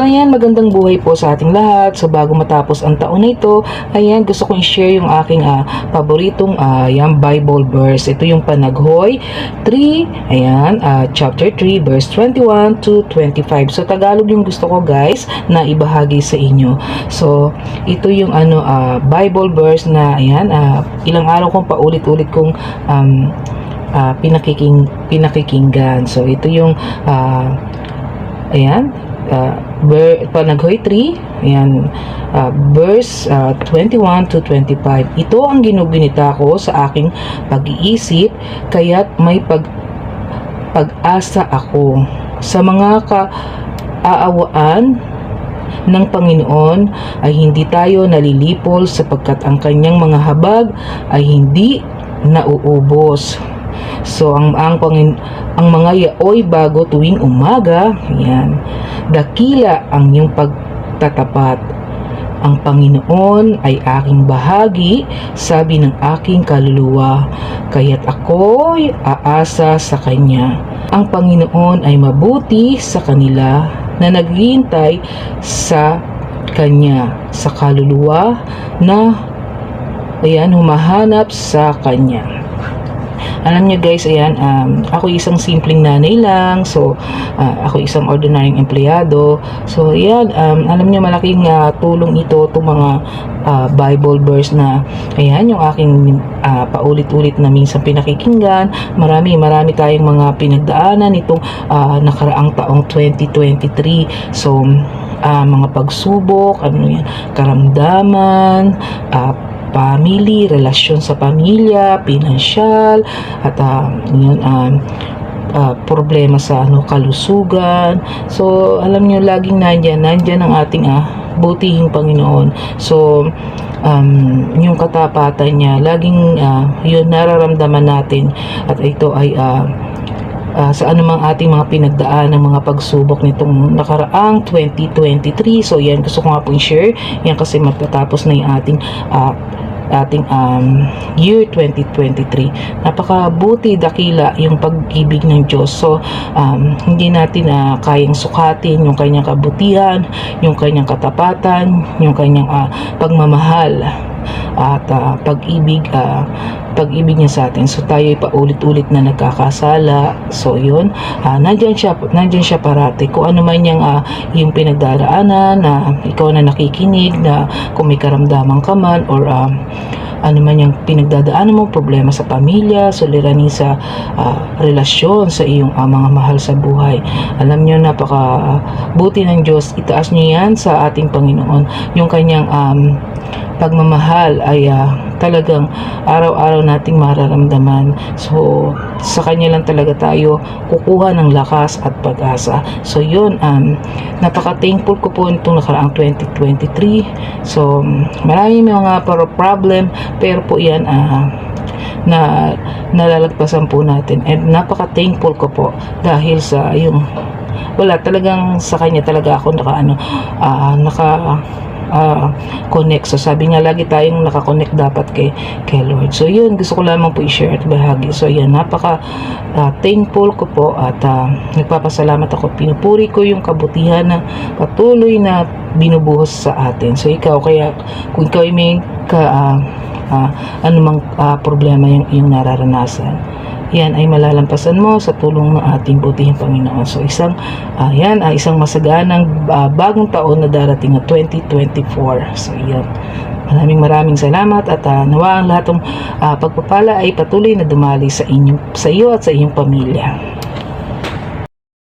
So ayan, magandang buhay po sa ating lahat. So bago matapos ang taon na ito, ayan, gusto kong i-share yung aking ah, paboritong ah, yan, Bible verse. Ito yung Panaghoy 3, ayan, ah, chapter 3, verse 21 to 25. So Tagalog yung gusto ko guys na ibahagi sa inyo. So ito yung ano ah, Bible verse na ayan, ah, ilang araw kong paulit-ulit kong um, ah, pinakiking pinakikinggan. So ito yung ah, ayan uh, ber, Panaghoy 3 ayan. Ah, verse ah, 21 to 25 ito ang ginugunita ko sa aking pag-iisip kaya't may pag pag-asa ako sa mga kaaawaan ng Panginoon ay hindi tayo nalilipol sapagkat ang kanyang mga habag ay hindi nauubos. So ang ang pangin, ang mga yaoy bago tuwing umaga, yan. Dakila ang iyong pagtatapat. Ang Panginoon ay aking bahagi, sabi ng aking kaluluwa, kaya't ako'y aasa sa Kanya. Ang Panginoon ay mabuti sa kanila na naghihintay sa Kanya, sa kaluluwa na ayan, humahanap sa Kanya. Alam niyo guys, ayan, um, ako isang simpleng nanay lang. So, ah, ako isang ordinaryong empleyado. So, ayan, um, alam niyo malaking ah, tulong ito itong mga ah, Bible verse na ayan, yung aking ah, paulit-ulit na minsan pinakikinggan. Marami, marami tayong mga pinagdaanan itong ah, nakaraang taong 2023. So, ah, mga pagsubok, ano yan, karamdaman, ah, family, relasyon sa pamilya, pinansyal, at ah, yun, um, ah, problema sa ano kalusugan. So, alam niyo laging nandiyan, nandiyan ang ating ah, butihing Panginoon. So, um, yung katapatan niya, laging ah, yun nararamdaman natin at ito ay ah, ah, sa anumang ating mga pinagdaan ng mga pagsubok nitong nakaraang 2023. So yan, gusto ko nga pong share. Yan kasi magtatapos na yung ating ah, ating um, year 2023. Napakabuti, dakila yung pag-ibig ng Diyos. So, um, hindi natin na kayang sukatin yung kanyang kabutihan, yung kanyang katapatan, yung kanyang ah, pagmamahal at ah, pag-ibig ah, pag-ibig niya sa atin. So tayo ay paulit-ulit na nagkakasala. So yun, ah, nandyan siya nandyan siya parati. Kung ano man yung ah, yung pinagdaraanan na ikaw na nakikinig na kung may karamdaman ka man or ah, ano man yung pinagdadaanan mo, problema sa pamilya, suliranin sa ah, relasyon sa iyong ah, mga mahal sa buhay. Alam niyo napaka buti ng Diyos, itaas niyo yan sa ating Panginoon. Yung kanyang um, pagmamahal ay ah, talagang araw-araw nating mararamdaman. So, sa Kanya lang talaga tayo kukuha ng lakas at pag-asa. So, yun, um, napaka-thankful ko po itong nakaraang 2023. So, marami mga para problem, pero po yan, ah, na nalalagpasan po natin and napaka-thankful ko po dahil sa yung wala talagang sa kanya talaga ako naka ano ah, naka ah, connect. So sabi nga lagi tayong nakakonect dapat kay kay Lord. So yun gusto ko lamang po i-share at bahagi. So yan napaka ah, thankful ko po at ah, nagpapasalamat ako. Pinupuri ko yung kabutihan na patuloy na binubuhos sa atin. So ikaw kaya kung ikaw ay may ka ah, ah, anumang ah, problema yung, yung nararanasan yan ay malalampasan mo sa tulong ng ating butihing Panginoon. So isang ah, yan ay isang masaganang ah, bagong taon na darating na 2024. So yan. Maraming maraming salamat at ah, nawa ang lahat ng ah, pagpapala ay patuloy na dumali sa inyo sa iyo at sa iyong pamilya.